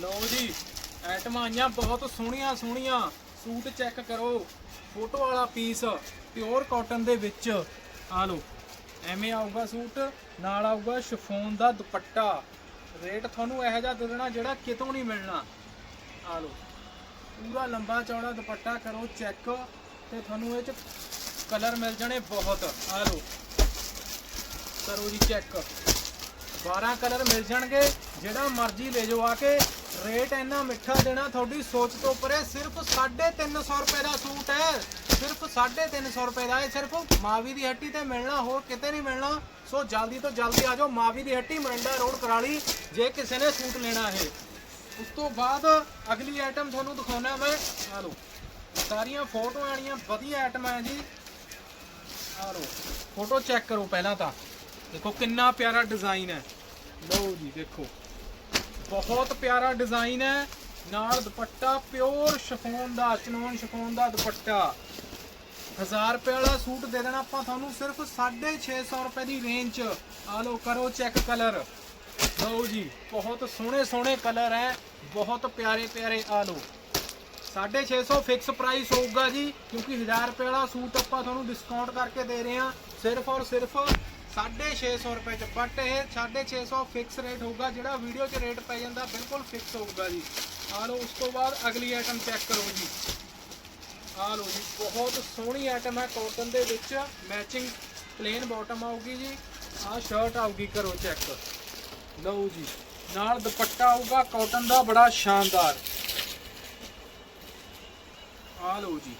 ਲਓ ਜੀ, ਐਟਮਾਂ ਆਈਆਂ, ਬਹੁਤ ਸੋਹਣੀਆਂ ਸੋਹਣੀਆਂ। ਸੂਟ ਚੈੱਕ ਕਰੋ, ਫੋਟੋ ਵਾਲਾ ਪੀਸ, ਪਿਓਰ ਕਾਟਨ ਦੇ ਵਿੱਚ। ਆ ਲਓ, ਐਵੇਂ ਆਊਗਾ ਸੂਟ, ਨਾਲ ਆਊਗਾ ਸ਼ਿਫੋਨ ਦਾ ਦੁਪੱਟਾ। ਰੇਟ ਤੁਹਾਨੂੰ ਇਹੋ ਜਿਹਾ ਦੇ ਦੇਣਾ ਜਿਹੜਾ ਕਿਤੋਂ ਨਹੀਂ ਮਿਲਣਾ। ਆ ਲਓ, ਪੂਰਾ ਲੰਬਾ ਚੌੜਾ ਦੁਪੱਟਾ ਕਰੋ, ਚੈੱਕ, ਤੇ ਤੁਹਾਨੂੰ ਇਹ ਚ ਕਲਰ ਮਿਲ ਜਾਣੇ ਬਹੁਤ। ਆ ਲਓ, ਕਰੋ ਜੀ ਚੈੱਕ। 12 ਕਲਰ ਮਿਲ ਜਾਣਗੇ, ਜਿਹੜਾ ਮਰਜ਼ੀ ਲੈ ਜਾਓ ਆ ਕੇ। ਰੇਟ ਇੰਨਾ ਮਿੱਠਾ ਦੇਣਾ, ਤੁਹਾਡੀ ਸੋਚ ਤੋਂ ਉੱਪਰ ਹੈ ਸਿਰਫ 350 ਰੁਪਏ ਦਾ ਸੂਟ ਹੈ। ਸਿਰਫ 350 ਰੁਪਏ ਦਾ ਹੈ, ਸਿਰਫ ਮਾਵੀ ਦੀ ਹੱਟੀ ਤੇ ਮਿਲਣਾ, ਹੋਰ ਕਿਤੇ ਨਹੀਂ ਮਿਲਣਾ। ਸੋ ਜਲਦੀ ਤੋਂ ਜਲਦੀ ਆ ਜਾਓ, ਮਾਵੀ ਦੀ ਹੱਟੀ ਮਰੰਡਾ ਰੋਡ ਕਰਾਲੀ ਜੇ ਕਿਸੇ ਨੇ ਸੂਟ ਲੈਣਾ ਹੈ। ਉਸ ਤੋਂ ਬਾਅਦ ਅਗਲੀ ਆਈਟਮ ਤੁਹਾਨੂੰ ਦਿਖਾਉਣਾ ਮੈਂ। ਆ ਲਓ, ਸਾਰੀਆਂ ਫੋਟੋਆਂ ਵਾਲੀਆਂ ਵਧੀਆ ਆਈਟਮਾਂ ਹੈ ਜੀ। ਆ ਲਓ, ਫੋਟੋ ਚੈੱਕ ਕਰੋ ਪਹਿਲਾਂ ਤਾਂ। ਦੇਖੋ ਕਿੰਨਾ ਪਿਆਰਾ ਡਿਜ਼ਾਈਨ ਹੈ। ਲਓ ਜੀ, ਦੇਖੋ। ਬਹੁਤ ਪਿਆਰਾ ਡਿਜ਼ਾਈਨ ਹੈ। ਨਾਲ ਦੁਪੱਟਾ, ਪਿਓਰ ਸ਼ਿਫੋਨ ਦਾ, ਚਨੋਨ ਸ਼ਿਫੋਨ ਦਾ ਦੁਪੱਟਾ। 1000 ਰੁਪਏ ਵਾਲਾ ਸੂਟ ਦੇ ਦੇਣਾ ਆਪਾਂ ਤੁਹਾਨੂੰ ਸਿਰਫ 650 ਰੁਪਏ ਦੀ ਰੇਂਜ ਚ ਆ ਲਓ, ਕਰੋ ਚੈੱਕ ਕਲਰ ਲਓ ਜੀ, ਬਹੁਤ ਸੋਹਣੇ ਸੋਹਣੇ ਕਲਰ ਹੈ। ਬਹੁਤ ਪਿਆਰੇ ਪਿਆਰੇ, ਆ ਲਓ। 650 ਫਿਕਸ ਪ੍ਰਾਈਸ ਹੋਊਗਾ ਜੀ, ਕਿਉਂਕਿ 1000 ਰੁਪਏ ਵਾਲਾ ਸੂਟ ਆਪਾਂ ਤੁਹਾਨੂੰ ਡਿਸਕਾਊਂਟ ਕਰਕੇ ਦੇ ਰਹੇ ਹਾਂ। ਸਿਰਫ ਔਰ ਸਿਰਫ 650 ਰੁਪਏ ਚ। ਬਟ ਇਹ 650 ਫਿਕਸ ਰੇਟ ਹੋਊਗਾ, ਜਿਹੜਾ ਵੀਡੀਓ 'ਚ ਰੇਟ ਪੈ ਜਾਂਦਾ, ਬਿਲਕੁਲ ਫਿਕਸ ਹੋਊਗਾ ਜੀ। ਆ ਲਓ, ਉਸ ਤੋਂ ਬਾਅਦ ਅਗਲੀ ਆਈਟਮ ਚੈੱਕ ਕਰੋ ਜੀ। ਆ ਲਓ ਜੀ, ਬਹੁਤ ਸੋਹਣੀ ਆਈਟਮ ਹੈ ਕਾਟਨ ਦੇ ਵਿੱਚ। ਮੈਚਿੰਗ ਪਲੇਨ ਬਾਟਮ ਆਊਗੀ ਜੀ। ਆ ਸ਼ਰਟ ਆਊਗੀ, ਕਰੋ ਚੈੱਕ ਲਓ ਜੀ, ਨਾਲ ਦੁਪੱਟਾ ਆਊਗਾ ਕਾਟਨ ਦਾ ਬੜਾ ਸ਼ਾਨਦਾਰ। ਆ ਲਓ ਜੀ,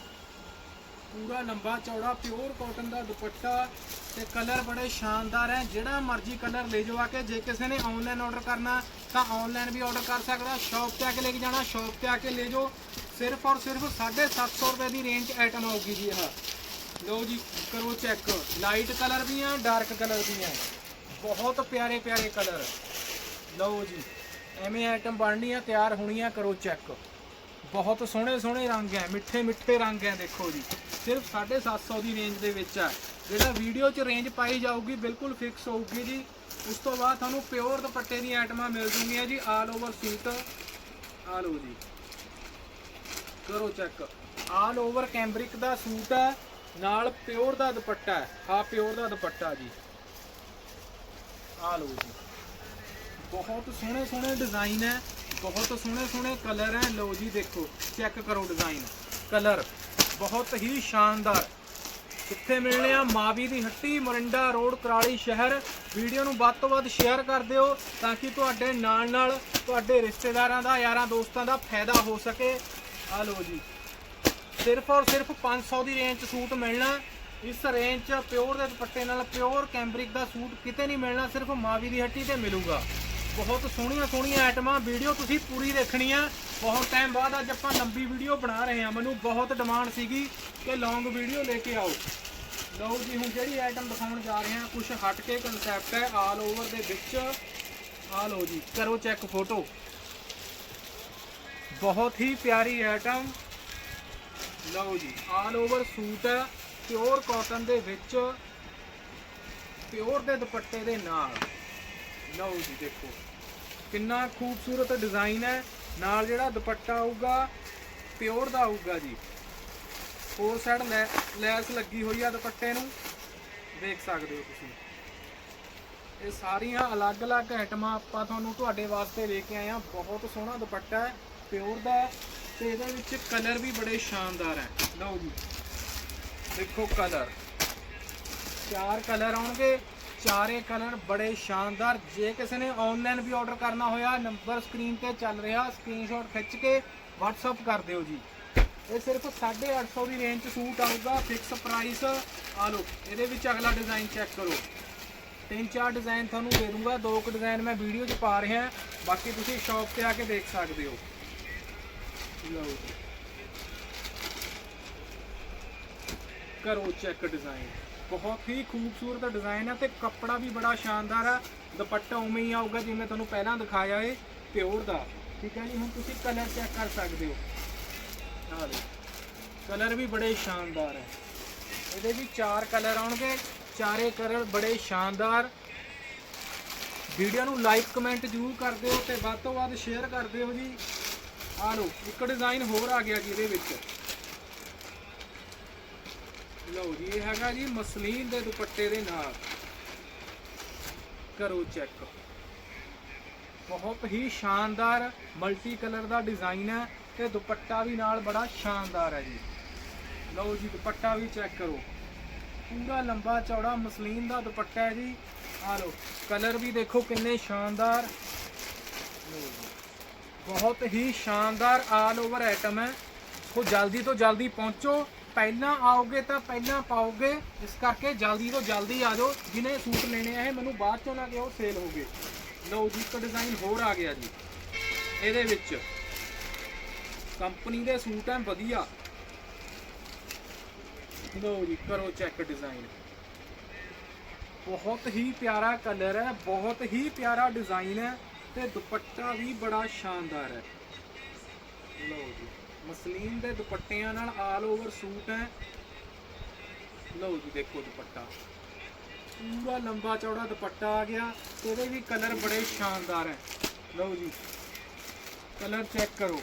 ਪੂਰਾ ਲੰਬਾ ਚੌੜਾ ਪਿਓਰ ਕਾਟਨ ਦਾ ਦੁਪੱਟਾ। ਤੇ ਕਲਰ ਬੜੇ ਸ਼ਾਨਦਾਰ ਹੈ। ਜਿਹੜਾ ਮਰਜ਼ੀ ਕਲਰ ਲੈ ਜਾਓ ਆ ਕੇ। ਜੇ ਕਿਸੇ ਨੇ ਆਨਲਾਈਨ ਆਰਡਰ ਕਰਨਾ, ਤਾਂ ਆਨਲਾਈਨ ਵੀ ਆਰਡਰ ਕਰ ਸਕਦਾ। ਸ਼ਾਪ ਤੇ ਆ ਕੇ ਲੈ ਕੇ ਜਾਣਾ ਸ਼ਾਪ ਤੇ ਆ ਕੇ ਲੈ ਜਾਓ। ਸਿਰਫ ਔਰ ਸਿਰਫ 750 ਰੁਪਏ ਦੀ ਰੇਂਜ 'ਚ ਆਈਟਮ ਆਊਗੀ ਜੀ ਇਹ। ਲਓ ਜੀ, ਕਰੋ ਚੈੱਕ ਲਾਈਟ ਕਲਰ ਵੀ ਆ ਡਾਰਕ ਕਲਰ ਵੀ ਆ। ਬਹੁਤ ਪਿਆਰੇ ਪਿਆਰੇ ਕਲਰ ਲਓ ਜੀ, ਐਵੇਂ ਆਈਟਮ ਬਣਨੀ ਆ ਤਿਆਰ ਹੋਣੀ ਆ ਕਰੋ ਚੈੱਕ ਬਹੁਤ ਸੋਹਣੇ ਸੋਹਣੇ ਰੰਗ ਹੈ। ਮਿੱਠੇ ਮਿੱਠੇ ਰੰਗ ਹੈ, ਦੇਖੋ ਜੀ। ਸਿਰਫ 750 ਦੀ ਰੇਂਜ ਦੇ ਵਿੱਚ ਹੈ ਜਿਹੜਾ ਵੀਡੀਓ 'ਚ ਰੇਂਜ ਪਾਈ ਜਾਊਗੀ, ਬਿਲਕੁਲ ਫਿਕਸ ਹੋਊਗੀ ਜੀ। ਉਸ ਤੋਂ ਬਾਅਦ ਤੁਹਾਨੂੰ ਪਿਓਰ ਦੁਪੱਟੇ ਦੀਆਂ ਆਈਟਮਾਂ ਮਿਲ ਜੂਗੀਆਂ ਜੀ ਆਲ ਓਵਰ ਸੂਟ ਆ ਲਓ ਜੀ। ਕਰੋ ਚੈੱਕ ਆਲ ਓਵਰ ਕੈਂਬਰਿਕ ਦਾ ਸੂਟ ਹੈ, ਨਾਲ ਪਿਓਰ ਦਾ ਦੁਪੱਟਾ ਹੈ। ਆ ਪਿਓਰ ਦਾ ਦੁਪੱਟਾ ਜੀ। ਆ ਲਓ ਜੀ। ਬਹੁਤ ਸੋਹਣੇ ਸੋਹਣੇ ਡਿਜ਼ਾਈਨ ਹੈ, ਬਹੁਤ ਸੋਹਣੇ ਸੋਹਣੇ ਕਲਰ ਹੈ। ਲਓ ਜੀ ਦੇਖੋ ਚੈੱਕ ਕਰੋ ਡਿਜ਼ਾਈਨ ਕਲਰ ਬਹੁਤ ਹੀ ਸ਼ਾਨਦਾਰ। ਕਿੱਥੇ ਮਿਲਣੇ ਆ ਮਾਵੀ ਦੀ ਹੱਟੀ, ਮੋਰਿੰਡਾ ਰੋਡ, ਕਰਾਲੀ ਸ਼ਹਿਰ। ਵੀਡੀਓ ਨੂੰ ਵੱਧ ਤੋਂ ਵੱਧ ਸ਼ੇਅਰ ਕਰ ਦਿਓ ਤਾਂ ਕਿ ਤੁਹਾਡੇ ਨਾਲ ਨਾਲ ਤੁਹਾਡੇ ਰਿਸ਼ਤੇਦਾਰਾਂ ਦਾ, ਯਾਰਾਂ ਦੋਸਤਾਂ ਦਾ ਫਾਇਦਾ ਹੋ ਸਕੇ। ਆ ਲਓ ਜੀ। ਸਿਰਫ ਔਰ ਸਿਰਫ 500 ਦੀ ਰੇਂਜ 'ਚ ਸੂਟ ਮਿਲਣਾ। ਇਸ ਰੇਂਜ 'ਚ ਪਿਓਰ ਦੇ ਦੁਪੱਟੇ ਨਾਲ ਪਿਓਰ ਕੈਂਬਰਿਕ ਦਾ ਸੂਟ ਕਿਤੇ ਨਹੀਂ ਮਿਲਣਾ, ਸਿਰਫ ਮਾਵੀ ਦੀ ਹੱਟੀ ਤੇ ਮਿਲੂਗਾ। ਬਹੁਤ ਸੋਹਣੀਆਂ ਸੋਹਣੀਆਂ ਆਈਟਮਾਂ, ਵੀਡੀਓ ਤੁਸੀਂ ਪੂਰੀ ਦੇਖਣੀ ਆ ਬਹੁਤ ਟਾਈਮ ਬਾਅਦ ਅੱਜ ਆਪਾਂ ਲੰਬੀ ਵੀਡੀਓ ਬਣਾ ਰਹੇ ਹਾਂ। ਮੈਨੂੰ ਬਹੁਤ ਡਿਮਾਂਡ ਸੀਗੀ ਕਿ ਲੌਂਗ ਵੀਡੀਓ ਲੈ ਕੇ ਆਓ। ਲਓ ਜੀ, ਹੁਣ ਜਿਹੜੀ ਆਈਟਮ ਦਿਖਾਉਣ ਜਾ ਰਹੇ ਹਾਂ ਕੁਝ ਹਟ ਕੇ ਕਨਸੈਪਟ ਹੈ ਆਲ ਓਵਰ ਦੇ ਵਿੱਚ। ਆ ਲਓ ਜੀ, ਕਰੋ ਚੈੱਕ ਫੋਟੋ ਬਹੁਤ ਹੀ ਪਿਆਰੀ ਆਈਟਮ ਲਓ ਜੀ ਆਲ ਓਵਰ ਸੂਟ ਹੈ ਪਿਓਰ ਕਾਟਨ ਦੇ ਵਿੱਚ ਪਿਓਰ ਦੇ ਦੁਪੱਟੇ ਦੇ ਨਾਲ। ਲਓ ਜੀ ਦੇਖੋ। ਕਿੰਨਾ ਖੂਬਸੂਰਤ ਡਿਜ਼ਾਈਨ ਹੈ। ਨਾਲ ਜਿਹੜਾ ਦੁਪੱਟਾ ਆਊਗਾ ਪਿਓਰ ਦਾ ਆਊਗਾ ਜੀ। ਫੋਰ ਸਾਈਡ ਲੈਸ ਲੱਗੀ ਹੋਈ ਆ ਦੁਪੱਟੇ ਨੂੰ। ਦੇਖ ਸਕਦੇ ਹੋ ਤੁਸੀਂ। ਇਹ ਸਾਰੀਆਂ ਅਲੱਗ-ਅਲੱਗ ਆਈਟਮਾਂ ਆਪਾਂ ਤੁਹਾਨੂੰ ਤੁਹਾਡੇ ਵਾਸਤੇ ਲੈ ਕੇ ਆਏ ਆ ਬਹੁਤ ਸੋਹਣਾ ਦੁਪੱਟਾ ਹੈ ਪਿਓਰ ਦਾ ਹੈ ਤੇ ਇਹਦੇ ਵਿੱਚ ਕਲਰ ਵੀ ਬੜੇ ਸ਼ਾਨਦਾਰ ਹੈ। ਲਓ ਜੀ। ਦੇਖੋ ਕਲਰ ਚਾਰ ਕਲਰ ਆਉਣਗੇ। ਚਾਰੇ ਕਲਰ ਬੜੇ ਸ਼ਾਨਦਾਰ। ਜੇ ਕਿਸੇ ਨੇ ਆਨਲਾਈਨ ਵੀ ਆਰਡਰ ਕਰਨਾ ਹੋਇਆ ਨੰਬਰ ਸਕਰੀਨ ਤੇ ਚੱਲ ਰਿਹਾ। ਸਕਰੀਨਸ਼ਾਟ ਖਿੱਚ ਕੇ WhatsApp ਕਰ ਦਿਓ ਜੀ। ਇਹ ਸਿਰਫ 850 ਦੀ ਰੇਂਜ 'ਚ ਸੂਟ ਆਊਗਾ ਫਿਕਸ ਪ੍ਰਾਈਸ ਆ ਲਓ, ਇਹਦੇ ਵਿੱਚ ਅਗਲਾ ਡਿਜ਼ਾਈਨ ਚੈੱਕ ਕਰੋ। ਤਿੰਨ ਚਾਰ ਡਿਜ਼ਾਈਨ ਤੁਹਾਨੂੰ ਦੇ ਦੂੰਗਾ, ਦੋ ਕੁ ਡਿਜ਼ਾਈਨ ਮੈਂ ਵੀਡੀਓ 'ਚ ਪਾ ਰਿਹਾ। ਬਾਕੀ ਤੁਸੀਂ ਸ਼ਾਪ ਤੇ ਆ ਕੇ ਦੇਖ ਸਕਦੇ ਹੋ। ਲਓ ਕਰੋ ਚੈੱਕ ਡਿਜ਼ਾਈਨ ਬਹੁਤ ਹੀ ਖੂਬਸੂਰਤ ਡਿਜ਼ਾਈਨ ਹੈ ਤੇ ਕੱਪੜਾ ਵੀ ਬੜਾ ਸ਼ਾਨਦਾਰ ਆ। ਦੁਪੱਟਾ ਉਵੇਂ ਹੀ ਆਊਗਾ ਜਿਵੇਂ ਤੁਹਾਨੂੰ ਪਹਿਲਾਂ ਦਿਖਾਇਆ ਏ, ਪਿਓਰ ਦਾ। ਠੀਕ ਹੈ ਜੀ, ਹੁਣ ਤੁਸੀਂ ਕਲਰ ਚੈੱਕ ਕਰ ਸਕਦੇ ਹੋ। ਆਹ ਲਓ ਕਲਰ ਵੀ ਬੜੇ ਸ਼ਾਨਦਾਰ ਹੈ ਇਹਦੇ ਵੀ ਚਾਰ ਕਲਰ ਆਉਣਗੇ, ਚਾਰੇ ਕਲਰ ਬੜੇ ਸ਼ਾਨਦਾਰ। ਵੀਡੀਓ ਨੂੰ ਲਾਈਕ ਕਮੈਂਟ ਜ਼ਰੂਰ ਕਰ ਦਿਓ ਤੇ ਵੱਧ ਤੋਂ ਵੱਧ ਸ਼ੇਅਰ ਕਰ ਦਿਓ ਜੀ। ਆ ਲਓ, ਇੱਕ ਡਿਜ਼ਾਈਨ ਹੋਰ ਆ ਗਿਆ ਜੀ ਇਹਦੇ ਵਿੱਚ। ਲਓ ਜੀ, ਇਹ ਹੈਗਾ ਜੀ ਮਸਲੀਨ ਦੇ ਦੁਪੱਟੇ ਦੇ ਨਾਲ। ਕਰੋ ਚੈੱਕ। ਬਹੁਤ ਹੀ ਸ਼ਾਨਦਾਰ ਮਲਟੀ ਕਲਰ ਦਾ ਡਿਜ਼ਾਈਨ ਹੈ ਤੇ ਦੁਪੱਟਾ ਵੀ ਨਾਲ ਬੜਾ ਸ਼ਾਨਦਾਰ ਹੈ ਜੀ। ਲਓ ਜੀ, ਦੁਪੱਟਾ ਵੀ ਚੈੱਕ ਕਰੋ। ਪੂਰਾ ਲੰਬਾ ਚੌੜਾ ਮਸਲੀਨ ਦਾ ਦੁਪੱਟਾ ਹੈ ਜੀ। ਆ ਲਓ, ਕਲਰ ਵੀ ਦੇਖੋ ਕਿੰਨੇ ਸ਼ਾਨਦਾਰ। ਬਹੁਤ ਹੀ ਸ਼ਾਨਦਾਰ ਆਲ ਓਵਰ ਆਈਟਮ ਹੈ। ਸੋ ਜਲਦੀ ਤੋਂ ਜਲਦੀ ਪਹੁੰਚੋ। ਪਹਿਲਾਂ ਆਓਗੇ ਤਾਂ ਪਹਿਲਾਂ ਪਾਓਗੇ, ਇਸ ਕਰਕੇ ਜਲਦੀ ਤੋਂ ਜਲਦੀ ਆ ਜਾਓ। ਜਿਹਨੇ ਸੂਟ ਲੈਣੇ ਆ ਇਹ, ਮੈਨੂੰ ਬਾਅਦ ਚੋਂ ਨਾ ਕਿਹੋ ਸੇਲ ਹੋ ਗਏ। ਲਓ ਜੀ, ਇੱਕ ਡਿਜ਼ਾਈਨ ਹੋਰ ਆ ਗਿਆ ਜੀ। ਇਹਦੇ ਵਿੱਚ ਕੰਪਨੀ ਦੇ ਸੂਟ ਹੈ ਵਧੀਆ। ਲਓ ਜੀ, ਕਰੋ ਚੈੱਕ ਡਿਜ਼ਾਈਨ ਬਹੁਤ ਹੀ ਪਿਆਰਾ ਕਲਰ ਹੈ ਬਹੁਤ ਹੀ ਪਿਆਰਾ ਡਿਜ਼ਾਈਨ ਹੈ ਤੇ ਦੁਪੱਟਾ ਵੀ ਬੜਾ ਸ਼ਾਨਦਾਰ ਹੈ ਲਓ ਜੀ। ਮਸਲੀਨ ਦੇ ਦੁਪੱਟਿਆਂ ਨਾਲ ਆਲ ਓਵਰ ਸੂਟ ਹੈ। ਲਓ ਜੀ, ਦੇਖੋ ਦੁਪੱਟਾ। ਪੂਰਾ ਲੰਬਾ ਚੌੜਾ ਦੁਪੱਟਾ ਆ ਗਿਆ। ਇਹਦੇ ਵੀ ਕਲਰ ਬੜੇ ਸ਼ਾਨਦਾਰ ਹੈ। ਲਓ ਜੀ ਕਲਰ ਚੈੱਕ ਕਰੋ।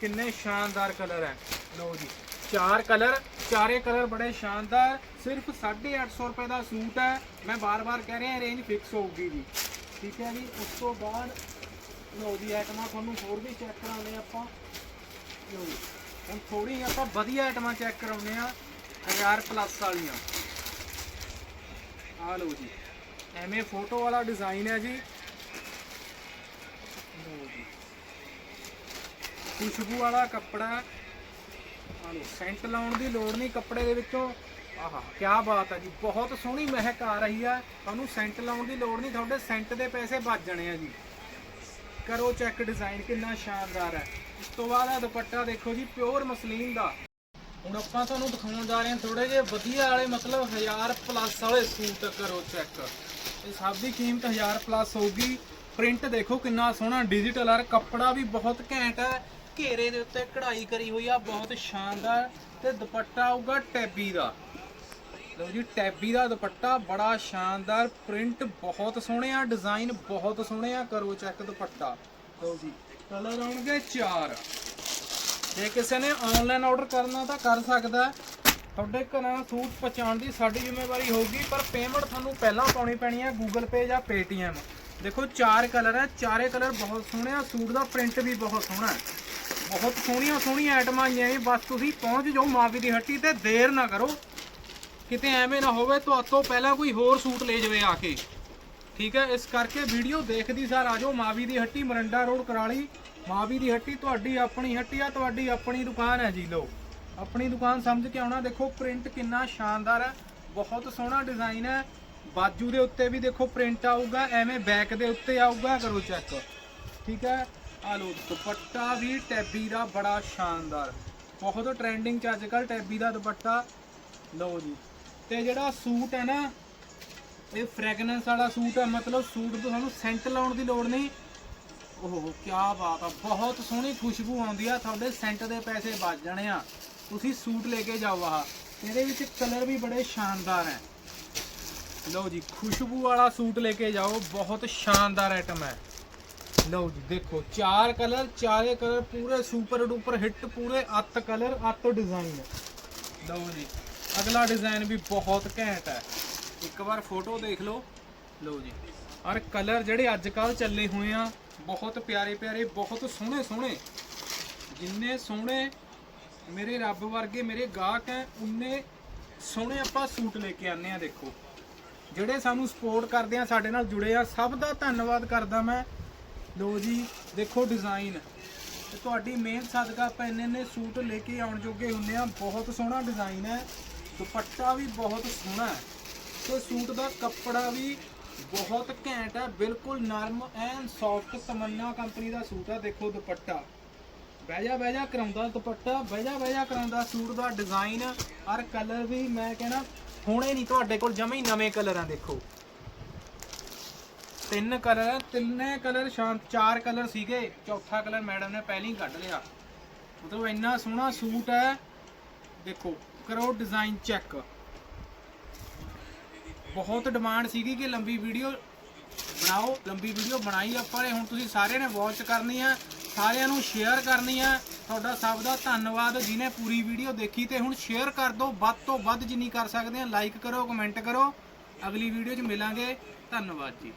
ਕਿੰਨੇ ਸ਼ਾਨਦਾਰ ਕਲਰ ਹੈ। ਲਓ ਜੀ, ਚਾਰ ਕਲਰ ਚਾਰੇ ਕਲਰ ਬੜੇ ਸ਼ਾਨਦਾਰ। ਸਿਰਫ 850 ਰੁਪਏ ਦਾ ਸੂਟ ਹੈ। ਮੈਂ ਬਾਰ-ਬਾਰ ਕਹਿ ਰਿਹਾ ਰੇਂਜ ਫਿਕਸ ਹੋਊਗੀ ਜੀ। ਠੀਕ ਹੈ ਜੀ, ਉਸ ਤੋਂ ਬਾਅਦ, ਲਓ ਜੀ ਆਈਟਮਾਂ ਤੁਹਾਨੂੰ ਹੋਰ ਵੀ ਚੈੱਕ ਕਰਾਉਂਦੇ ਆਪਾਂ। ਲਓ ਜੀ ਹੁਣ ਥੋੜੀ ਆਪਾਂ ਵਧੀਆ ਆਈਟਮਾਂ ਚੈੱਕ ਕਰਾਉਂਦੇ ਆ 1000 ਪਲੱਸ ਵਾਲੀਆਂ। ਆ ਲਓ ਜੀ। ਐਵੇਂ ਫੋਟੋ ਵਾਲਾ ਡਿਜ਼ਾਈਨ ਹੈ ਜੀ। ਖੁਸ਼ਬੂ ਵਾਲਾ ਕੱਪੜਾ। ਆ ਲਓ ਸੈਂਟ ਲਾਉਣ ਦੀ ਲੋੜ ਨਹੀਂ ਕੱਪੜੇ ਦੇ ਵਿੱਚੋਂ। ਆਹਾ ਕੀ ਬਾਤ ਹੈ ਜੀ। ਬਹੁਤ ਸੋਹਣੀ ਮਹਿਕ ਆ ਰਹੀ ਹੈ ਤੁਹਾਨੂੰ ਸੈਂਟ ਲਾਉਣ ਦੀ ਲੋੜ ਨਹੀਂ। ਤੁਹਾਡੇ ਸੈਂਟ ਦੇ ਪੈਸੇ ਬਚ ਜਾਣੇ ਆ ਜੀ। ਕਰੋ ਚੈੱਕ ਡਿਜ਼ਾਈਨ, ਕਿੰਨਾ ਸ਼ਾਨਦਾਰ ਹੈ। ਉਸ ਤੋਂ ਬਾਅਦ ਆ ਦੁਪੱਟਾ ਦੇਖੋ ਜੀ ਪਿਓਰ ਮਸਲੀਨ ਦਾ। ਹੁਣ ਆਪਾਂ ਤੁਹਾਨੂੰ ਦਿਖਾਉਣ ਜਾ ਰਹੇ ਹਾਂ ਥੋੜੇ ਜਿਹੇ ਵਧੀਆ ਵਾਲੇ, ਮਤਲਬ 1000 ਪਲੱਸ ਵਾਲੇ ਸੂਟ ਕਰੋ ਚੈੱਕ। ਇਹ ਸਭ ਦੀ ਕੀਮਤ 1000 ਪਲੱਸ ਹੋਊਗੀ। ਪ੍ਰਿੰਟ ਦੇਖੋ ਕਿੰਨਾ ਸੋਹਣਾ ਡਿਜੀਟਲ ਆਰ ਕੱਪੜਾ ਵੀ ਬਹੁਤ ਘੈਂਟ ਹੈ। ਘੇਰੇ ਦੇ ਉੱਤੇ ਕਢਾਈ ਕਰੀ ਹੋਈ ਆ, ਬਹੁਤ ਸ਼ਾਨਦਾਰ। ਤੇ ਦੁਪੱਟਾ ਆਊਗਾ ਟੈਬੀ ਦਾ। ਲਓ ਜੀ, ਟੈਬੀ ਦਾ ਦੁਪੱਟਾ ਬੜਾ ਸ਼ਾਨਦਾਰ ਪ੍ਰਿੰਟ ਬਹੁਤ ਸੋਹਣੇ ਆ ਡਿਜ਼ਾਈਨ ਬਹੁਤ ਸੋਹਣੇ ਆ, ਕਰੋ ਚੈੱਕ ਦੁਪੱਟਾ। ਲਓ ਜੀ ਕਲਰ ਆਉਣਗੇ ਚਾਰ। ਜੇ ਕਿਸੇ ਨੇ ਆਨਲਾਈਨ ਆਰਡਰ ਕਰਨਾ ਤਾਂ ਕਰ ਸਕਦਾ ਤੁਹਾਡੇ ਘਰਾਂ ਸੂਟ ਪਹੁੰਚਾਉਣ ਦੀ ਸਾਡੀ ਜ਼ਿੰਮੇਵਾਰੀ ਹੋਊਗੀ, ਪਰ ਪੇਮੈਂਟ ਤੁਹਾਨੂੰ ਪਹਿਲਾਂ ਪਾਉਣੀ ਪੈਣੀ ਹੈ Google Pay ਜਾਂ Paytm ਦੇਖੋ, ਚਾਰ ਕਲਰ ਹੈ ਚਾਰੇ ਕਲਰ ਬਹੁਤ ਸੋਹਣੇ ਆ, ਸੂਟ ਦਾ ਪ੍ਰਿੰਟ ਵੀ ਬਹੁਤ ਸੋਹਣਾ ਹੈ। ਬਹੁਤ ਸੋਹਣੀਆਂ ਸੋਹਣੀਆਂ ਆਈਟਮਾਂ ਆਈਆਂ ਜੀ ਬਸ ਤੁਸੀਂ ਪਹੁੰਚ ਜਾਓ ਮਾਵੀ ਦੀ ਹੱਟੀ ਤੇ, ਦੇਰ ਨਾ ਕਰੋ। ਕਿਤੇ ਐਵੇਂ ਨਾ ਹੋਵੇ ਤੁਹਾਤੋਂ ਪਹਿਲਾਂ ਕੋਈ ਹੋਰ ਸੂਟ ਲੈ ਜਾਵੇ ਆ ਕੇ। ਠੀਕ ਹੈ, ਇਸ ਕਰਕੇ ਵੀਡੀਓ ਦੇਖਦੀ ਸਾਰ ਆਜੋ ਮਾਵੀ ਦੀ ਹੱਟੀ, ਮਰੰਡਾ ਰੋਡ ਕਰਾਲੀ। ਮਾਵੀ ਦੀ ਹੱਟੀ, ਤੁਹਾਡੀ ਆਪਣੀ ਹੱਟੀ ਆ, ਤੁਹਾਡੀ ਆਪਣੀ ਦੁਕਾਨ ਹੈ ਜੀ ਲੋ ਆਪਣੀ ਦੁਕਾਨ ਸਮਝ ਕੇ ਆਉਣਾ, ਦੇਖੋ ਪ੍ਰਿੰਟ ਕਿੰਨਾ ਸ਼ਾਨਦਾਰ ਹੈ। ਬਹੁਤ ਸੋਹਣਾ ਡਿਜ਼ਾਈਨ ਹੈ। ਬਾਜੂ ਦੇ ਉੱਤੇ ਵੀ ਦੇਖੋ ਪ੍ਰਿੰਟ ਆਊਗਾ, ਐਵੇਂ ਬੈਕ ਦੇ ਉੱਤੇ ਆਊਗਾ, ਕਰੋ ਚੈੱਕ ਠੀਕ ਹੈ, ਆ ਲੋ ਦੁਪੱਟਾ ਵੀ ਟੈਬੀ ਦਾ ਬੜਾ ਸ਼ਾਨਦਾਰ। ਬਹੁਤ ਟ੍ਰੈਂਡਿੰਗ ਚ ਅੱਜ ਕੱਲ ਟੈਬੀ ਦਾ ਦੁਪੱਟਾ। ਲਓ ਜੀ। ਤੇ ਜਿਹੜਾ ਸੂਟ ਹੈ ਨਾ, ਇਹ ਫ੍ਰੈਗਨੈਂਸ ਵਾਲਾ ਸੂਟ ਹੈ, ਮਤਲਬ ਸੂਟ ਤੋਂ ਸਾਨੂੰ ਸੈਂਟ ਲਾਉਣ ਦੀ ਲੋੜ ਨਹੀਂ। ਓਹੋ ਕੀ ਬਾਤ ਆ, ਬਹੁਤ ਸੋਹਣੀ ਖੁਸ਼ਬੂ ਆਉਂਦੀ ਆ, ਤੁਹਾਡੇ ਸੈਂਟ ਦੇ ਪੈਸੇ ਬਚ ਜਾਣੇ ਆ। ਤੁਸੀਂ ਸੂਟ ਲੈ ਕੇ ਜਾਓ ਆਹ, ਇਹਦੇ ਵਿੱਚ ਕਲਰ ਵੀ ਬੜੇ ਸ਼ਾਨਦਾਰ ਹੈ। ਲਓ ਜੀ, ਖੁਸ਼ਬੂ ਵਾਲਾ ਸੂਟ ਲੈ ਕੇ ਜਾਓ, ਬਹੁਤ ਸ਼ਾਨਦਾਰ ਆਈਟਮ ਹੈ। ਲਓ ਜੀ, ਦੇਖੋ, ਚਾਰ ਕਲਰ ਚਾਰੇ ਕਲਰ ਪੂਰੇ ਸੁਪਰ ਡੂਪਰ ਹਿੱਟ ਪੂਰੇ ਅੱਤ ਕਲਰ ਅੱਤ ਡਿਜ਼ਾਈਨ ਲਓ ਜੀ ਅਗਲਾ ਡਿਜ਼ਾਈਨ ਵੀ ਬਹੁਤ ਘੈਂਟ ਹੈ। ਇੱਕ ਵਾਰ ਫੋਟੋ ਦੇਖ ਲਓ। ਲਓ ਜੀ। ਔਰ ਕਲਰ ਜਿਹੜੇ ਅੱਜ ਕੱਲ ਚੱਲੇ ਹੋਏ ਆ, ਬਹੁਤ ਪਿਆਰੇ ਪਿਆਰੇ ਬਹੁਤ ਸੋਹਣੇ ਸੋਹਣੇ ਜਿੰਨੇ ਸੋਹਣੇ ਮੇਰੇ ਰੱਬ ਵਰਗੇ ਮੇਰੇ ਗਾਹਕ ਹੈ, ਉਨੇ ਸੋਹਣੇ ਆਪਾਂ ਸੂਟ ਲੈ ਕੇ ਆਨੇ ਆ ਦੇਖੋ। ਜਿਹੜੇ ਸਾਨੂੰ ਸਪੋਰਟ ਕਰਦੇ ਆ, ਸਾਡੇ ਨਾਲ ਜੁੜੇ ਆ, ਸਭ ਦਾ ਧੰਨਵਾਦ ਕਰਦਾ ਮੈਂ। ਲੋ ਜੀ, ਦੇਖੋ ਡਿਜ਼ਾਈਨ ਤੇ ਤੁਹਾਡੀ ਮਿਹਨਤ, ਸਦਕਾ ਆਪਾਂ ਇੰਨੇ ਇੰਨੇ ਸੂਟ ਲੈ ਕੇ ਆਉਣ ਜੋਗੇ ਹੁੰਨੇ ਆ। ਬਹੁਤ ਸੋਹਣਾ ਡਿਜ਼ਾਈਨ ਹੈ। ਦੁਪੱਟਾ ਵੀ ਬਹੁਤ ਸੋਹਣਾ ਹੈ। ਤੇ ਸੂਟ ਦਾ ਕੱਪੜਾ ਵੀ ਬਹੁਤ ਘੈਂਟ ਹੈ। ਬਿਲਕੁਲ ਨਰਮ ਐਂਡ ਸੌਫਟ ਸਮੰਨਾ ਕੰਪਨੀ ਦਾ ਸੂਟ ਹੈ। ਦੇਖੋ ਦੁਪੱਟਾ। ਬਹਿ ਜਾ ਬਹਿ ਜਾ ਕਰਾਉਂਦਾ ਦੁਪੱਟਾ ਬਹਿ ਜਾ ਬਹਿ ਕਰਾਉਂਦਾ ਸੂਟ ਦਾ ਡਿਜ਼ਾਈਨ ਔਰ ਕਲਰ ਵੀ ਮੈਂ ਕਹਿਣਾ ਹੋਣੇ ਨਹੀਂ ਤੁਹਾਡੇ ਕੋਲ, ਜਮੇ ਹੀ ਨਵੇਂ ਕਲਰ ਆ, ਦੇਖੋ। ਤਿੰਨ ਕਲਰ ਤਿੰਨੇ ਕਲਰ ਸ਼ਾਂਤ, ਚਾਰ ਕਲਰ ਸੀਗੇ। ਚੌਥਾ ਕਲਰ ਮੈਡਮ ਨੇ ਪਹਿਲਾਂ ਹੀ ਕੱਢ ਲਿਆ। ਮਤਲਬ ਇੰਨਾ ਸੋਹਣਾ ਸੂਟ ਹੈ। ਦੇਖੋ। ਕਰੋ ਡਿਜ਼ਾਈਨ ਚੈੱਕ ਬਹੁਤ ਡਿਮਾਂਡ ਸੀਗੀ ਕਿ ਲੰਬੀ ਵੀਡੀਓ ਬਣਾਓ, ਲੰਬੀ ਵੀਡੀਓ ਬਣਾਈ ਆਪਾਂ ਨੇ। ਹੁਣ ਤੁਸੀਂ ਸਾਰਿਆਂ ਨੇ ਵਾਚ ਕਰਨੀ ਆ, ਸਾਰਿਆਂ ਨੂੰ ਸ਼ੇਅਰ ਕਰਨੀ ਆ। ਤੁਹਾਡਾ ਸਭ ਦਾ ਧੰਨਵਾਦ ਜਿਨੇ ਪੂਰੀ ਵੀਡੀਓ ਦੇਖੀ ਤੇ ਹੁਣ ਸ਼ੇਅਰ ਕਰ ਦਿਓ ਵੱਧ ਤੋਂ ਵੱਧ ਜਿੰਨੀ ਕਰ ਸਕਦੇ ਆ ਲਾਈਕ ਕਰੋ ਕਮੈਂਟ ਕਰੋ। ਅਗਲੀ ਵੀਡੀਓ 'ਚ ਮਿਲਾਂਗੇ। ਧੰਨਵਾਦ ਜੀ।